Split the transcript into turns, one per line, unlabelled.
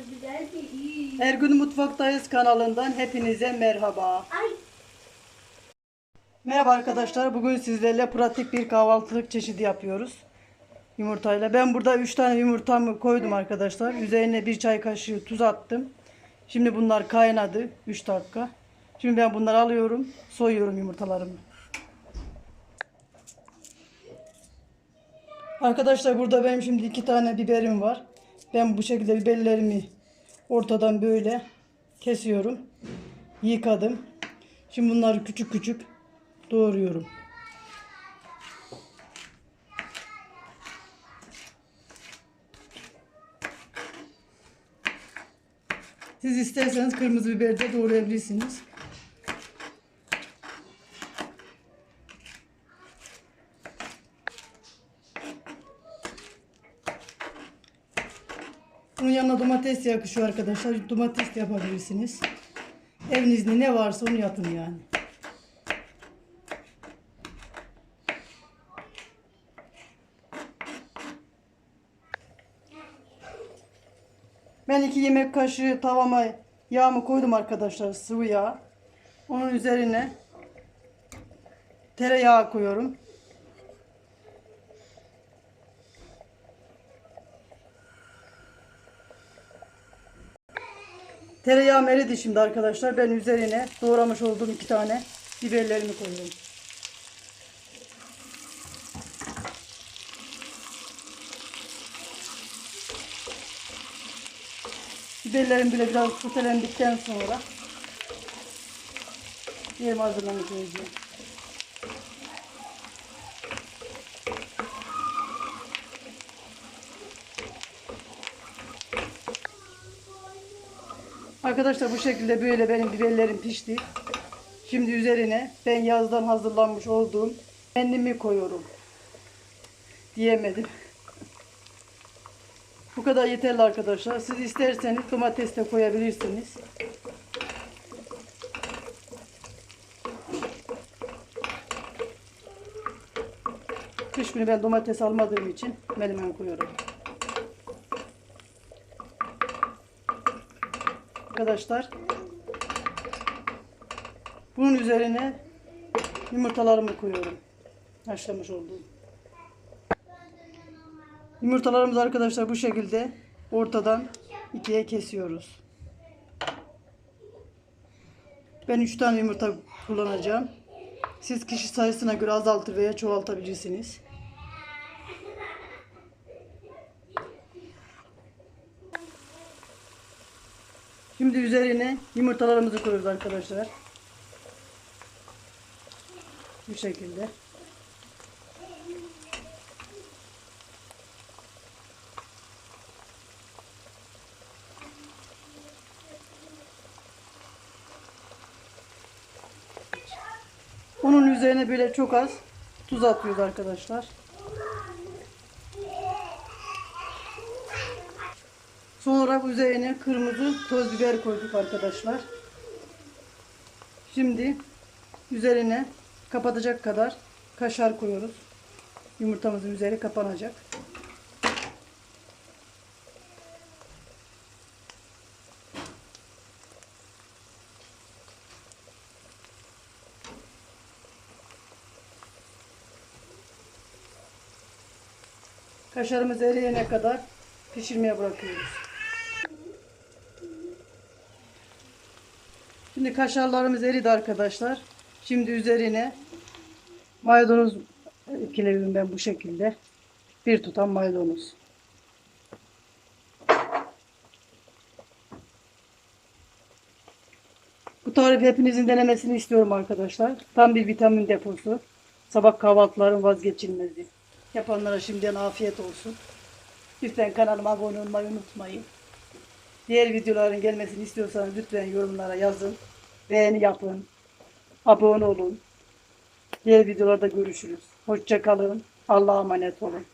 güzel ki iyi.
Her gün mutfaktayız kanalından hepinize merhaba.
Ay.
Merhaba arkadaşlar. Bugün sizlerle pratik bir kahvaltılık çeşidi yapıyoruz. Yumurtayla. Ben burada 3 tane yumurtamı koydum arkadaşlar. Üzerine bir çay kaşığı tuz attım. Şimdi bunlar kaynadı 3 dakika. Şimdi ben bunları alıyorum. Soyuyorum yumurtalarımı. Arkadaşlar burada benim şimdi iki tane biberim var. Ben bu şekilde biberlerimi ortadan böyle kesiyorum. Yıkadım. Şimdi bunları küçük küçük doğruyorum. Siz isterseniz kırmızı biber de doğrayabilirsiniz. Bunun yanına domates yakışıyor arkadaşlar. Domates de yapabilirsiniz. Evinizde ne varsa onu yapın yani. Ben iki yemek kaşığı tavama yağımı koydum arkadaşlar sıvı yağ. Onun üzerine tereyağı koyuyorum. Tereyağım eridi şimdi arkadaşlar. Ben üzerine doğramış olduğum iki tane biberlerimi koyuyorum. Biberlerim bile biraz sotelendikten sonra diğer malzemeleri Arkadaşlar bu şekilde böyle benim biberlerim pişti. Şimdi üzerine ben yazdan hazırlanmış olduğum kendimi koyuyorum. Diyemedim. Bu kadar yeterli arkadaşlar. Siz isterseniz domates de koyabilirsiniz. Kış günü ben domates almadığım için menemen koyuyorum. Arkadaşlar bunun üzerine yumurtalarımı koyuyorum. Haşlamış olduğum. Yumurtalarımızı arkadaşlar bu şekilde ortadan ikiye kesiyoruz. Ben 3 tane yumurta kullanacağım. Siz kişi sayısına göre azaltır veya çoğaltabilirsiniz. Şimdi üzerine yumurtalarımızı koyuyoruz arkadaşlar. Bu şekilde. Onun üzerine böyle çok az tuz atıyoruz arkadaşlar. Son olarak üzerine kırmızı toz biber koyduk arkadaşlar. Şimdi üzerine kapatacak kadar kaşar koyuyoruz. Yumurtamızın üzeri kapanacak. Kaşarımız eriyene kadar pişirmeye bırakıyoruz. Şimdi kaşarlarımız eridi arkadaşlar. Şimdi üzerine maydanoz ekliyorum ben bu şekilde. Bir tutam maydanoz. Bu tarifi hepinizin denemesini istiyorum arkadaşlar. Tam bir vitamin deposu. Sabah kahvaltıların vazgeçilmezi. Yapanlara şimdiden afiyet olsun. Lütfen kanalıma abone olmayı unutmayın. Diğer videoların gelmesini istiyorsanız lütfen yorumlara yazın. Beğeni yapın. Abone olun. Diğer videolarda görüşürüz. Hoşça kalın. Allah'a emanet olun.